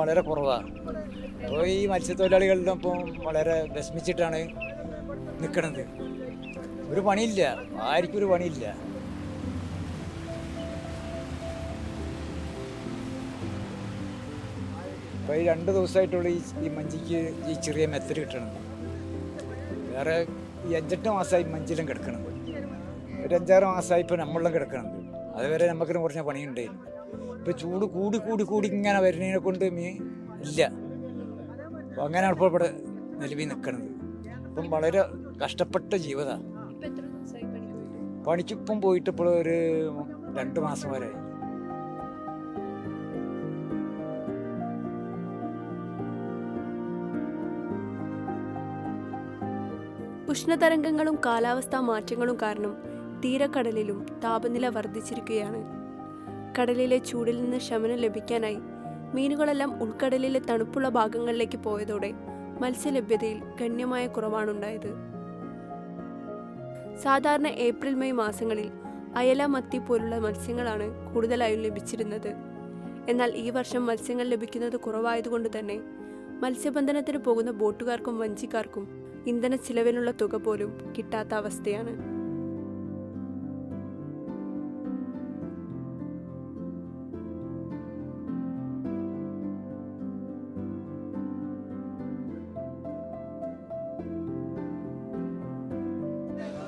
വളരെ കുറവാണ് അപ്പോൾ ഈ മത്സ്യത്തൊഴിലാളികളുടെ ഒപ്പം വളരെ വിഷമിച്ചിട്ടാണ് നിൽക്കുന്നത് ഒരു പണിയില്ല. ആർക്കും ഒരു പണിയില്ല. ഇപ്പോൾ ഈ രണ്ട് ദിവസമായിട്ടുള്ള ഈ ഈ മഞ്ചിക്ക് ഈ ചെറിയ മെത്തൽ കിട്ടണം. വേറെ ഈ അഞ്ചെട്ട് മാസമായി മഞ്ചിലും കിടക്കണം. ഒരു അഞ്ചാറ് മാസമായി ഇപ്പോൾ നമ്മളിലും കിടക്കണം. അതുവരെ നമുക്കിന് കുറച്ച് പണിയുണ്ടായിരുന്നു. ഇപ്പോൾ ചൂട് കൂടി കൂടി കൂടി ഇങ്ങനെ വരുന്നതിനെ കൊണ്ട് മീൻ ഇല്ല. അപ്പോൾ അങ്ങനെയാണ് ഇപ്പോൾ ഇവിടെ നിലവിൽ നിൽക്കുന്നത്. ഇപ്പം വളരെ കഷ്ടപ്പെട്ട ജീവിതമാണ് ഇപ്പൊ പണിക്കിപ്പം പോയിട്ട് ഇപ്പോൾ ഒരു രണ്ട് മാസം വരെ. ഉഷ്ണതരംഗങ്ങളും കാലാവസ്ഥാ മാറ്റങ്ങളും കാരണം തീരക്കടലിലും താപനില വർദ്ധിച്ചിരിക്കുകയാണ്. കടലിലെ ചൂടിൽ നിന്ന് ശമനം ലഭിക്കാനായി മീനുകളെല്ലാം ഉൾക്കടലിലെ തണുപ്പുള്ള ഭാഗങ്ങളിലേക്ക് പോയതോടെ മത്സ്യലഭ്യതയിൽ ഗണ്യമായ കുറവാണുണ്ടായത്. സാധാരണ ഏപ്രിൽ മെയ് മാസങ്ങളിൽ അയല മത്തി പോലുള്ള മത്സ്യങ്ങളാണ് കൂടുതലായും ലഭിച്ചിരുന്നത്. എന്നാൽ ഈ വർഷം മത്സ്യങ്ങൾ ലഭിക്കുന്നത് കുറവായതുകൊണ്ട് തന്നെ മത്സ്യബന്ധനത്തിന് പോകുന്ന ബോട്ടുകാർക്കും വഞ്ചിക്കാർക്കും ഇന്ധന ചിലവിനുള്ള തുക പോലും കിട്ടാത്ത അവസ്ഥയാണ്.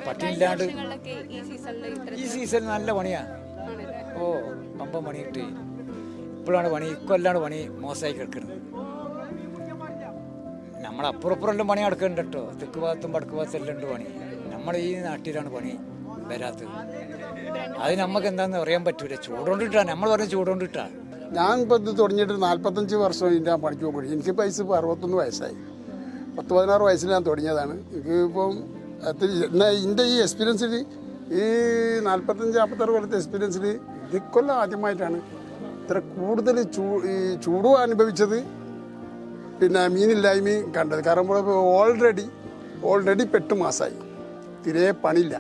പട്ടിയില്ലാണ്ട് ഈ സീസൺ നല്ല പണിയാ. ഓ പമ്പം പണി കിട്ടി ഇപ്പോഴാണ് പണി ഇക്കൊല്ലാണ് പണി മോശമായി കിടക്കുന്നത് നമ്മളപ്പുറപ്പുറമെല്ലാം പണി നടക്കുന്നുണ്ട് കേട്ടോ. തെക്ക് ഭാഗത്തും വടക്ക് ഭാഗത്തും എല്ലാം ഉണ്ട് പണി. നമ്മൾ ഈ നാട്ടിലാണ് പണി വരാത്തത്. അത് നമുക്ക് എന്താണെന്ന് അറിയാൻ പറ്റൂല. ചൂടുകൊണ്ടിട്ടാ. നമ്മൾ പറഞ്ഞ ചൂടുകൊണ്ടിട്ടാ. ഞാൻ ഇപ്പോൾ ഇത് തുടങ്ങിയിട്ട് നാൽപ്പത്തഞ്ച് വർഷം ഇതിന്റെ പണിക്ക് പോകുമ്പോൾ എനിക്ക് പൈസ ഇപ്പോൾ അറുപത്തൊന്ന് വയസ്സായി. പത്ത് പതിനാറ് വയസ്സിൽ ഞാൻ തുടങ്ങിയതാണ്. എനിക്ക് ഇപ്പം എന്റെ ഈ എക്സ്പീരിയൻസിൽ ഈ നാൽപ്പത്തഞ്ച് നാൽപ്പത്താറ് കൊല്ലത്തെ എക്സ്പീരിയൻസിൽ ഇതിക്കൊല്ലം ആദ്യമായിട്ടാണ്. ഇത്ര കൂടുതൽ ചൂ ഈ ചൂടും അനുഭവിച്ചത്. പിന്നെ മീനില്ലായ്മയും കണ്ടത്. കാരണം ഓൾറെഡി ഓൾറെഡി പെട്ട് മാസമായി തീരെ പണിയില്ല.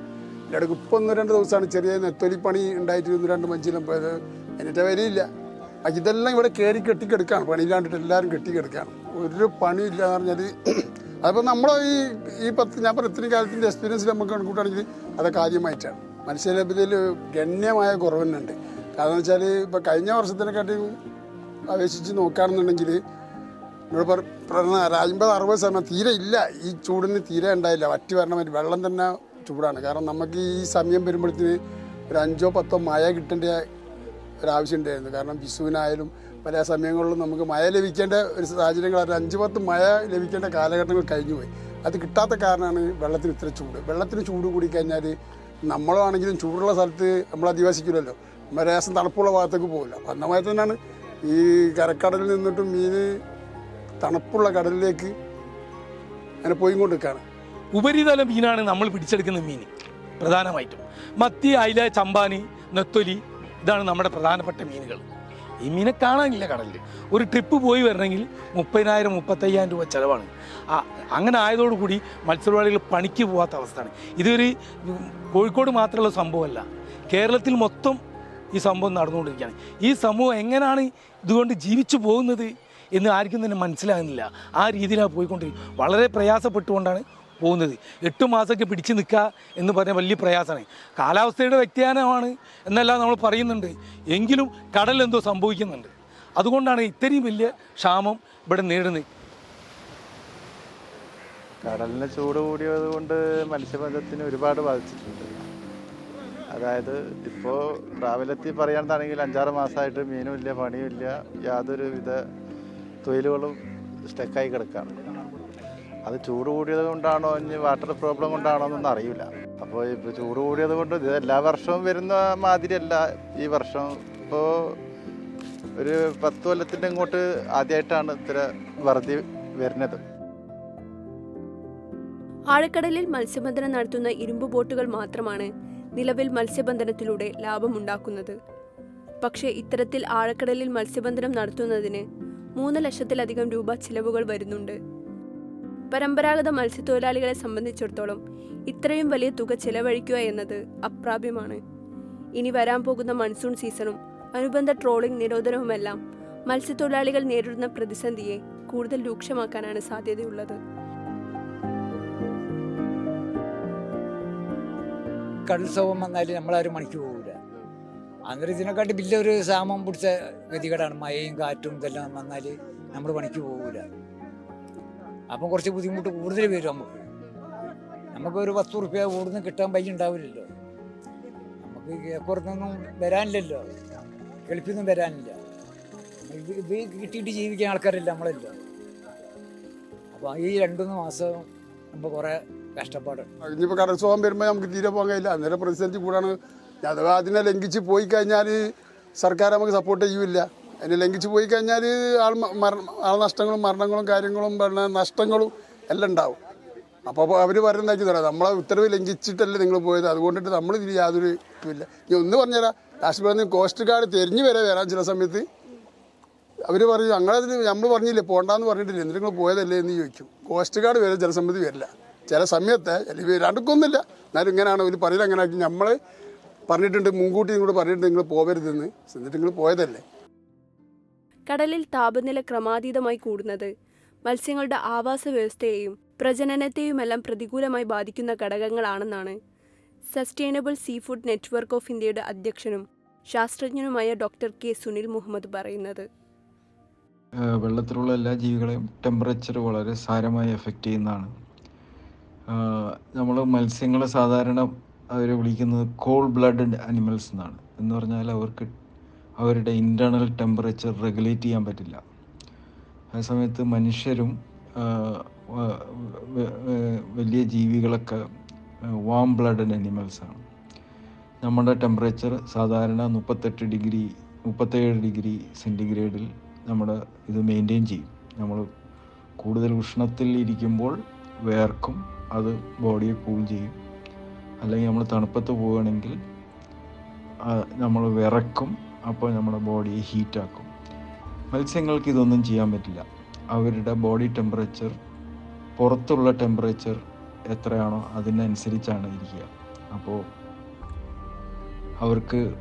ഇടയ്ക്ക് ഇപ്പം ഒന്ന് രണ്ട് ദിവസമാണ് ചെറിയ നെത്തൊലി പണി ഉണ്ടായിട്ട് ഒന്ന് രണ്ട് മഞ്ചിലും പോയത്. എന്നിട്ട് വരിയില്ല ഇതെല്ലാം ഇവിടെ കയറി കെട്ടിക്കെടുക്കുകയാണ് പണിയില്ലാണ്ടിട്ട് എല്ലാവരും കെട്ടിക്കെടുക്കുകയാണ് ഒരു പണിയില്ല എന്ന് പറഞ്ഞാൽ അതിപ്പോൾ നമ്മൾ ഈ ഈ പത്ത് ഞാൻ പറഞ്ഞ ഇത്രയും കാലത്തിന്റെ എക്സ്പീരിയൻസ് നമുക്ക് കണക്കൂട്ടാണെങ്കിൽ അതൊക്കെ ആദ്യമായിട്ടാണ് മനുഷ്യലഭ്യതയിൽ ഗണ്യമായ കുറവ് തന്നെ ഉണ്ട് കാരണം വെച്ചാൽ ഇപ്പോൾ കഴിഞ്ഞ വർഷത്തിനെക്കാട്ടിയും അപേക്ഷിച്ച് നോക്കുകയാണെന്നുണ്ടെങ്കിൽ നമ്മളിപ്പോൾ പറഞ്ഞ അമ്പത് അറുപത് ശതമാനം തീരെ ഇല്ല. ഈ ചൂടിന് തീരെ ഉണ്ടായില്ല. വറ്റി വരണ മതി വെള്ളം തന്നെ ചൂടാണ്. കാരണം നമുക്ക് ഈ സമയം വരുമ്പോഴത്തേന് ഒരു അഞ്ചോ പത്തോ മഴ കിട്ടേണ്ട ഒരാവശ്യം ഉണ്ടായിരുന്നു. കാരണം വിഷുവിനായാലും പല സമയങ്ങളിലും നമുക്ക് മഴ ലഭിക്കേണ്ട ഒരു സാഹചര്യങ്ങൾ ഒരു അഞ്ച് പത്ത് മഴ ലഭിക്കേണ്ട കാലഘട്ടങ്ങൾ കഴിഞ്ഞുപോയി. അത് കിട്ടാത്ത കാരണമാണ് വെള്ളത്തിന് ഇത്ര ചൂട്. വെള്ളത്തിന് ചൂട് കൂടി കഴിഞ്ഞാൽ നമ്മളാണെങ്കിലും ചൂടുള്ള സ്ഥലത്ത് നമ്മൾ അധിവസിക്കില്ലല്ലോ. രേസം തണുപ്പുള്ള ഭാഗത്തേക്ക് പോകില്ല അപ്പം അന്നമായി തന്നെയാണ് ഈ കരക്കടലിൽ നിന്നിട്ടും മീന് തണുപ്പുള്ള കടലിലേക്ക് അങ്ങനെ പോയി കൊണ്ടിരിക്കുകയാണ് ഉപരിതല മീനാണ് നമ്മൾ പിടിച്ചെടുക്കുന്ന മീൻ പ്രധാനമായിട്ടും. മത്തി അയില ചമ്പാനി നെത്തൊലി ഇതാണ് നമ്മുടെ പ്രധാനപ്പെട്ട മീനുകൾ. ഈ മീനെ കാണാനില്ല കടലിൽ ഒരു ട്രിപ്പ് പോയി വരണമെങ്കിൽ മുപ്പതിനായിരം മുപ്പത്തയ്യായിരം രൂപ ചിലവാണ്. അങ്ങനെ ആയതോടുകൂടി മത്സ്യത്തൊഴിലാളികൾ പണിക്ക് പോകാത്ത അവസ്ഥയാണ്. ഇതൊരു കോഴിക്കോട് മാത്രമുള്ള സംഭവമല്ല. കേരളത്തിൽ മൊത്തം ഈ സംഭവം നടന്നുകൊണ്ടിരിക്കുകയാണ്. ഈ സമൂഹം എങ്ങനെയാണ് ഇതുകൊണ്ട് ജീവിച്ചു പോകുന്നത് എന്ന് ആർക്കും തന്നെ മനസ്സിലാകുന്നില്ല. ആ രീതിയിലാണ് പോയിക്കൊണ്ടിരിക്കുന്നത്. വളരെ പ്രയാസപ്പെട്ടുകൊണ്ടാണ് പോകുന്നത്. എട്ട് മാസമൊക്കെ പിടിച്ചു നിൽക്കുക എന്ന് പറഞ്ഞാൽ വലിയ പ്രയാസമാണ്. കാലാവസ്ഥയുടെ വ്യതിയാനമാണ് എന്നെല്ലാം നമ്മൾ പറയുന്നുണ്ട്. എങ്കിലും കടൽ എന്തോ സംഭവിക്കുന്നുണ്ട്. അതുകൊണ്ടാണ് ഇത്രയും വലിയ ക്ഷാമം ഇവിടെ നേടുന്നത് കടലിന് ചൂട് കൂടിയത് കൊണ്ട് മത്സ്യബന്ധത്തിന് ഒരുപാട് ബാധിച്ചിട്ടുണ്ട്. അതായത് ഇപ്പോൾ ട്രാവലെത്തി പറയുകയാണെന്നാണെങ്കിൽ അഞ്ചാറ് മാസമായിട്ട് മീനും ഇല്ല പണിയും ഇല്ല യാതൊരു വിധ തൊഴിലുകളും സ്റ്റക്കായി കിടക്കുകയാണ്. അത് ചൂട് കൂടിയത് കൊണ്ടാണോ ഇനി വാട്ടർ പ്രോബ്ലം കൊണ്ടാണോ എന്നൊന്നും അറിയില്ല. അപ്പോൾ ഇപ്പോൾ ചൂട് കൂടിയത് കൊണ്ട് ഇത് എല്ലാ വർഷവും വരുന്ന മാതിരിയല്ല. ഈ വർഷം ഇപ്പോൾ ഒരു പത്ത് കൊല്ലത്തിന്റെ ഇങ്ങോട്ട് ആദ്യമായിട്ടാണ് ഇത്ര വറുതി വരുന്നത്. ആഴക്കടലിൽ മത്സ്യബന്ധനം നടത്തുന്ന ഇരുമ്പ് ബോട്ടുകൾ മാത്രമാണ് നിലവിൽ മത്സ്യബന്ധനത്തിലൂടെ ലാഭമുണ്ടാക്കുന്നത്. പക്ഷേ ഇത്തരത്തിൽ ആഴക്കടലിൽ മത്സ്യബന്ധനം നടത്തുന്നതിന് മൂന്ന് ലക്ഷത്തിലധികം രൂപ ചിലവുകൾ വരുന്നുണ്ട്. പരമ്പരാഗത മത്സ്യത്തൊഴിലാളികളെ സംബന്ധിച്ചിടത്തോളം ഇത്രയും വലിയ തുക ചിലവഴിക്കുക എന്നത് അപ്രാപ്യമാണ്. ഇനി വരാൻ പോകുന്ന മൺസൂൺ സീസണും അനുബന്ധ ട്രോളിംഗ് നിരോധനവുമെല്ലാം മത്സ്യത്തൊഴിലാളികൾ നേരിടുന്ന പ്രതിസന്ധിയെ കൂടുതൽ രൂക്ഷമാക്കാനാണ് സാധ്യതയുള്ളത്. കടൽസവം വന്നാൽ നമ്മളാരും മണിക്ക് പോകില്ല അന്നേരം ഇതിനെക്കാട്ടി വലിയൊരു സാമം പിടിച്ച ഗതികേടാണ്. മഴയും കാറ്റും ഇതെല്ലാം വന്നാൽ നമ്മൾ പണിക്ക് പോകില്ല അപ്പം കുറച്ച് ബുദ്ധിമുട്ട് കൂടുതൽ വരും നമുക്ക്. നമുക്ക് ഒരു പത്ത് റുപ്യ കൂടുതൽ കിട്ടാൻ പൈസ ഉണ്ടാവില്ലല്ലോ. നമുക്ക് കിഴപ്പുറത്തൊന്നും വരാനില്ലല്ലോ. ഗൾഫിൽ വരാനില്ല. ഇത് ഇത് കിട്ടിയിട്ട് ജീവിക്കാൻ ആൾക്കാരില്ല നമ്മളല്ലോ. അപ്പം ഈ രണ്ടുമൂന്ന് മാസം നമ്മൾ കുറേ കഷ്ടപ്പാട്. ഇനിയിപ്പോൾ കടൽക്ഷോഭം വരുമ്പോൾ നമുക്ക് തീരെ പോകാൻ കഴിയില്ല. അന്നേരം പ്രതിസന്ധി കൂടാണ്. അഥവാ അതിനെ ലംഘിച്ച് പോയി കഴിഞ്ഞാൽ സർക്കാർ നമുക്ക് സപ്പോർട്ട് ചെയ്യൂല അതിനെ ലംഘിച്ച് പോയി കഴിഞ്ഞാൽ ആൾ മരണം മരണ ആൾ നഷ്ടങ്ങളും മരണങ്ങളും കാര്യങ്ങളും പിന്നെ നഷ്ടങ്ങളും എല്ലാം ഉണ്ടാവും. അപ്പോൾ അവർ പറയുന്നതാക്കി തരാം നമ്മളെ ഉത്തരവ് ലംഘിച്ചിട്ടല്ലേ നിങ്ങൾ പോയത്. അതുകൊണ്ടിട്ട് നമ്മൾ ഇതിൽ യാതൊരു ഇതുമില്ല. ഇനി ഒന്ന് പറഞ്ഞുതരാം. കാശ്മീർ പറഞ്ഞ് കോസ്റ്റ് ഗാർഡ് തിരിഞ്ഞു വരെ വരാൻ ചില സമയത്ത്. അവർ പറയും ഞങ്ങളതിന് നമ്മൾ പറഞ്ഞില്ലേ പോകണ്ടെന്ന് പറഞ്ഞിട്ടില്ല എന്നിട്ട് നിങ്ങൾ പോയതല്ലേ എന്ന് ചോദിക്കും. കോസ്റ്റ് ഗാർഡ് വരെ ചില സമയത്ത് വരില്ല. ചില സമയത്ത് അല്ലെങ്കിൽ രണ്ടുക്കൊന്നുമില്ല. എന്നാലും ഇങ്ങനെയാണ് അവർ പറയുന്നത് അങ്ങനെ ആക്കി നമ്മൾ പറഞ്ഞിട്ടുണ്ട് മുൻകൂട്ടി നിങ്ങളോട് പറഞ്ഞിട്ടുണ്ട് നിങ്ങൾ പോകരുതെന്ന് എന്നിട്ട് നിങ്ങൾ പോയതല്ലേ. കടലിൽ താപനില ക്രമാതീതമായി കൂടുന്നത്. മത്സ്യങ്ങളുടെ ആവാസ വ്യവസ്ഥയെയും പ്രജനനത്തെയുമെല്ലാം പ്രതികൂലമായി ബാധിക്കുന്ന ഘടകങ്ങളാണെന്നാണ് sustainable sea food network of ഇന്ത്യയുടെ അധ്യക്ഷനും ശാസ്ത്രജ്ഞനുമായ ഡോക്ടർ കെ സുനിൽ മുഹമ്മദ് പറയുന്നത്. വെള്ളത്തിലുള്ള എല്ലാ ജീവികളെയും ടെമ്പറേച്ചർ വളരെ സാരമായി എഫക്റ്റ് ചെയ്യുന്നതാണ്. നമ്മൾ മത്സ്യങ്ങളെ സാധാരണ അവർ വിളിക്കുന്നത് കോൾ ബ്ലഡഡ് അനിമൽസ് എന്നാണ്. എന്ന് പറഞ്ഞാൽ അവർക്ക് അവരുടെ ഇന്റേർണൽ ടെമ്പറേച്ചർ റെഗുലേറ്റ് ചെയ്യാൻ പറ്റില്ല. ആ സമയത്ത് മനുഷ്യരും വലിയ ജീവികളൊക്കെ വാം ബ്ലഡഡ് അനിമൽസാണ് നമ്മുടെ ടെമ്പറേച്ചർ സാധാരണ മുപ്പത്തെട്ട് ഡിഗ്രി മുപ്പത്തേഴ് ഡിഗ്രി സെന്റിഗ്രേഡിൽ നമ്മൾ ഇത് മെയിന്റെയിൻ ചെയ്യും. നമ്മൾ കൂടുതൽ ഉഷ്ണത്തിൽ ഇരിക്കുമ്പോൾ വേർക്കും അത് ബോഡിയെ കൂൾ ചെയ്യും. അല്ലെങ്കിൽ നമ്മൾ തണുപ്പത്ത് പോവുകയാണെങ്കിൽ നമ്മൾ വിറക്കും അപ്പോൾ നമ്മുടെ ബോഡിയെ ഹീറ്റാക്കും. മത്സ്യങ്ങൾക്ക് ഇതൊന്നും ചെയ്യാൻ പറ്റില്ല. അവരുടെ ബോഡി ടെമ്പറേച്ചർ പുറത്തുള്ള ടെമ്പറേച്ചർ എത്രയാണോ അതിനനുസരിച്ചാണ് ഇരിക്കുക. അപ്പോൾ അവർക്ക്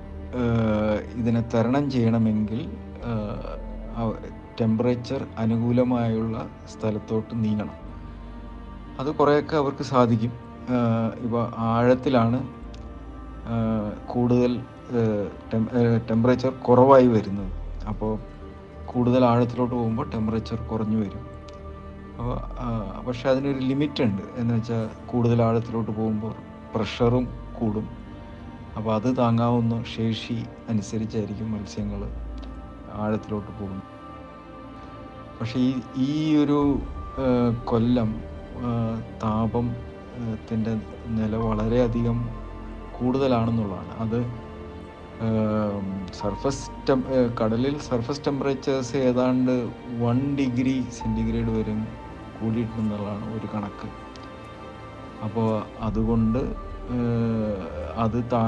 ഇതിനെ തരണം ചെയ്യണമെങ്കിൽ ടെമ്പറേച്ചർ അനുകൂലമായുള്ള സ്ഥലത്തോട്ട് നീങ്ങണം. അത് കുറേയൊക്കെ അവർക്ക് സാധിക്കും. ഇപ്പോൾ ആഴത്തിലാണ് കൂടുതൽ ടെമ്പറേച്ചർ കുറവായി വരുന്നത് അപ്പോൾ കൂടുതൽ ആഴത്തിലോട്ട് പോകുമ്പോൾ ടെമ്പറേച്ചർ കുറഞ്ഞു വരും. അപ്പോൾ പക്ഷെ അതിനൊരു ലിമിറ്റ് ഉണ്ട്. എന്ന് വെച്ചാൽ കൂടുതൽ ആഴത്തിലോട്ട് പോകുമ്പോൾ പ്രഷറും കൂടും. അപ്പോൾ അത് താങ്ങാവുന്ന ശേഷി അനുസരിച്ചായിരിക്കും മത്സ്യങ്ങൾ ആഴത്തിലോട്ട് പോകുന്നത്. പക്ഷേ ഈ ഈ ഒരു കൊല്ലം താപം ത്തിന്റെ നില വളരെയധികം കൂടുതലാണെന്നുള്ളതാണ്. അത് സർഫസ് ടെം കടലിൽ സർഫസ് ടെമ്പറേച്ചേഴ്സ് ഏതാണ്ട് വൺ ഡിഗ്രി സെന്റിഗ്രേഡ് വരെ കൂടിയിട്ടുണ്ടെന്നുള്ളതാണ് ഒരു കണക്ക്. അപ്പോൾ അതുകൊണ്ട് അത് താ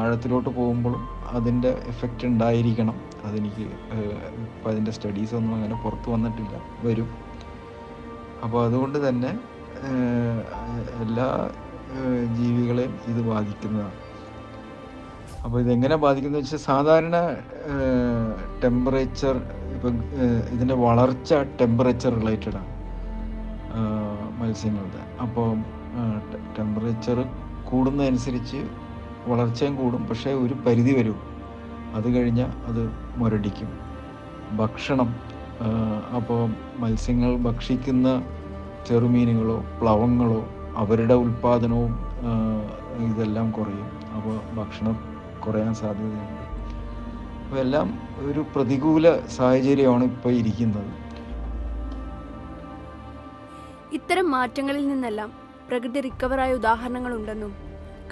ആഴത്തിലോട്ട് പോകുമ്പോഴും അതിന്റെ എഫക്റ്റ് ഉണ്ടായിരിക്കണം. അതെനിക്ക് ഇപ്പം അതിന്റെ സ്റ്റഡീസ് ഒന്നും അങ്ങനെ പുറത്ത് വന്നിട്ടില്ല വരും. അപ്പോൾ അതുകൊണ്ട് തന്നെ എല്ലാ ജീവികളെയും ഇത് ബാധിക്കുന്നതാണ്. അപ്പോൾ ഇതെങ്ങനെ ബാധിക്കുന്നു വെച്ചാൽ സാധാരണ ടെമ്പറേച്ചർ ഇപ്പം ഇതിന്റെ വളർച്ച ടെമ്പറേച്ചർ റിലേറ്റഡാണ് മത്സ്യങ്ങളുടെ അപ്പോൾ ടെമ്പറേച്ചർ കൂടുന്നതനുസരിച്ച് വളർച്ചയും കൂടും പക്ഷേ ഒരു പരിധി വരും. അത് കഴിഞ്ഞാൽ അത് മുരടിക്കും. ഭക്ഷണം അപ്പോൾ മത്സ്യങ്ങൾ ഭക്ഷിക്കുന്ന ചെറുമീനുകളോ പ്ലവങ്ങളോ അവരുടെ ഉൽപ്പാദനവും ഇതെല്ലാം കുറയും. അപ്പോൾ ഭക്ഷണം കുറയാൻ സാധ്യതയുണ്ട്. അപ്പോൾ എല്ലാം ഒരു പ്രതികൂല സാഹചര്യമാണ് ഇപ്പോൾ ഇരിക്കുന്നത്. ഇത്തരം മാറ്റങ്ങളിൽ നിന്നെല്ലാം പ്രകൃതി റിക്കവറായ ഉദാഹരണങ്ങളുണ്ടെന്നും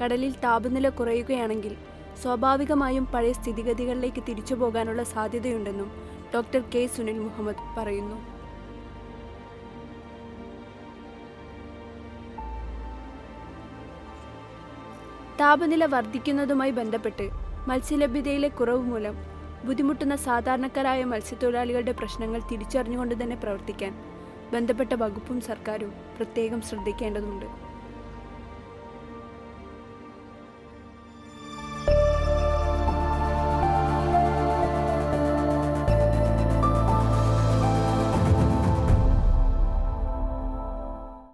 കടലിൽ താപനില കുറയുകയാണെങ്കിൽ സ്വാഭാവികമായും പഴയ സ്ഥിതിഗതികളിലേക്ക് തിരിച്ചു പോകാനുള്ള സാധ്യതയുണ്ടെന്നും ഡോക്ടർ കെ സുനിൽ മുഹമ്മദ് പറയുന്നു. താപനില വർദ്ധിക്കുന്നതുമായി ബന്ധപ്പെട്ട് മത്സ്യലഭ്യതയിലെ കുറവ് മൂലം ബുദ്ധിമുട്ടുന്ന സാധാരണക്കാരായ മത്സ്യത്തൊഴിലാളികളുടെ പ്രശ്നങ്ങൾ തിരിച്ചറിഞ്ഞുകൊണ്ട് തന്നെ പ്രവർത്തിക്കാൻ ബന്ധപ്പെട്ട വകുപ്പും സർക്കാരും പ്രത്യേകം ശ്രദ്ധിക്കേണ്ടതുണ്ട്.